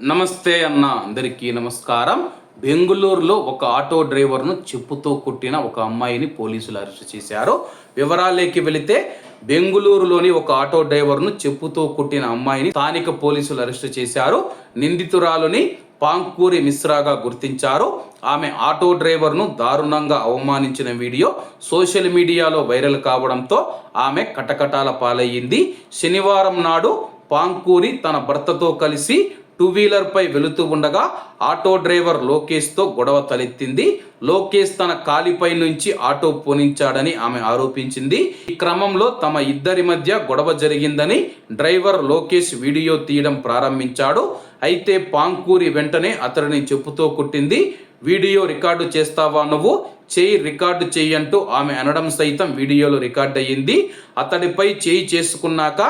నమస్తే అన్న అందరికీ నమస్కారం. బెంగుళూరులో ఒక ఆటో డ్రైవర్ను చెప్పుతో కొట్టిన ఒక అమ్మాయిని పోలీసులు అరెస్ట్ చేశారు. వివరాలేకి వెళితే బెంగుళూరులోని ఒక ఆటో డ్రైవర్ను చెప్పుతో కొట్టిన అమ్మాయిని స్థానిక పోలీసులు అరెస్ట్ చేశారు. నిందితురాలుని పాంకూరి మిశ్రాగా గుర్తించారు. ఆమె ఆటో డ్రైవర్ను దారుణంగా అవమానించిన వీడియో సోషల్ మీడియాలో వైరల్ కావడంతో ఆమె కటకటాల పాలయ్యింది. శనివారం నాడు పాంకూరి తన భర్తతో కలిసి టూ వీలర్ పై వెళుతూ ఉండగా ఆటో డ్రైవర్ లోకేష్తో గొడవ తలెత్తింది. లోకేష్ తన కాలిపై నుంచి ఆటో పోనించాడని ఆమె ఆరోపించింది. ఈ క్రమంలో తమ ఇద్దరి మధ్య గొడవ జరిగిందని డ్రైవర్ లోకేష్ వీడియో తీయడం ప్రారంభించాడు. అయితే పాంకూరి వెంటనే అతడిని చెప్పుతో కొట్టింది. వీడియో రికార్డు చేస్తావా నువ్వు? చేయి రికార్డు చేయి అంటూ ఆమె అనడం సైతం వీడియోలో రికార్డ్ అయ్యింది. అతడిపై చేయి చేసుకున్నాక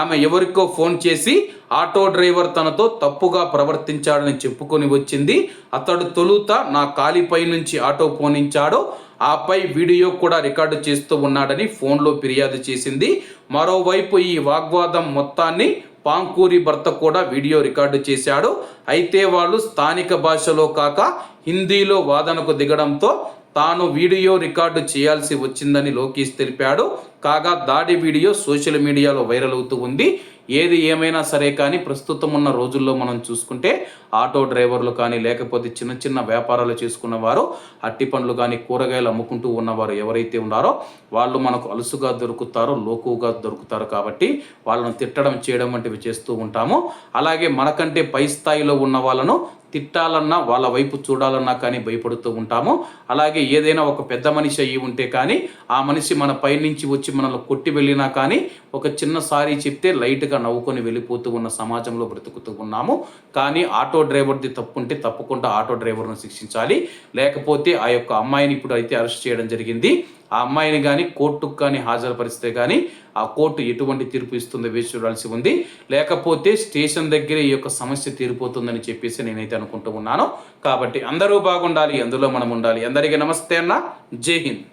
ఆమె ఎవరికో ఫోన్ చేసి ఆటో డ్రైవర్ తనతో తప్పుగా ప్రవర్తించాడని చెప్పుకొని వచ్చింది. అతడు తొలుత నా కాలిపై నుంచి ఆటో పోనించాడో. ఆపై వీడియో కూడా రికార్డు చేస్తూ ఉన్నాడని ఫోన్లో ఫిర్యాదు చేసింది. మరోవైపు ఈ వాగ్వాదం మొత్తాన్ని పాంకూరి భర్త కూడా వీడియో రికార్డు చేశాడు. అయితే వాళ్ళు స్థానిక భాషలో కాక హిందీలో వాదనకు దిగడంతో తాను వీడియో రికార్డు చేయాల్సి వచ్చిందని లోకేష్ తెలిపాడు. కాగా దాడి వీడియో సోషల్ మీడియాలో వైరల్ అవుతూ ఉంది. ఏది ఏమైనా సరే కానీ ప్రస్తుతం ఉన్న రోజుల్లో మనం చూసుకుంటే ఆటో డ్రైవర్లు కానీ లేకపోతే చిన్న చిన్న వ్యాపారాలు చేసుకున్న వారు అట్టి పండ్లు కానీ కూరగాయలు అమ్ముకుంటూ ఉన్నవారు ఎవరైతే ఉన్నారో వాళ్ళు మనకు అలుసుగా దొరుకుతారో లోకుగా దొరుకుతారు కాబట్టి వాళ్ళను తిట్టడం చేయడం వంటివి చేస్తూ ఉంటాము. అలాగే మనకంటే పై స్థాయిలో ఉన్న వాళ్ళను తిట్టాలన్నా వాళ్ళ వైపు చూడాలన్నా కానీ భయపడుతూ ఉంటాము. అలాగే ఏదైనా ఒక పెద్ద మనిషి అయ్యి ఉంటే కానీ ఆ మనిషి మన పైనుంచి వచ్చి మనల్ని కొట్టి వెళ్ళినా కానీ ఒక చిన్న సారీ చెప్తే లైట్గా నవ్వుకొని వెళ్ళిపోతూ ఉన్న సమాజంలో బ్రతుకుతూ ఉన్నాము. కానీ ఆటో డ్రైవర్ది తప్పు ఉంటే తప్పకుండా ఆటో డ్రైవర్ను శిక్షించాలి. లేకపోతే ఆ యొక్క అమ్మాయిని ఇప్పుడు అయితే అరెస్ట్ చేయడం జరిగింది. ఆ అమ్మాయిని కానీ కోర్టుకు కానీ హాజరుపరిస్తే కానీ ఆ కోర్టు ఎటువంటి తీర్పు ఇస్తుందో వేచి చూడాల్సి ఉంది. లేకపోతే స్టేషన్ దగ్గర ఈ యొక్క సమస్య తీరిపోతుందని చెప్పేసి నేనైతే అనుకుంటూ ఉన్నాను. కాబట్టి అందరూ బాగుండాలి అందులో మనం ఉండాలి. అందరికీ నమస్తే అన్న. జై హింద్.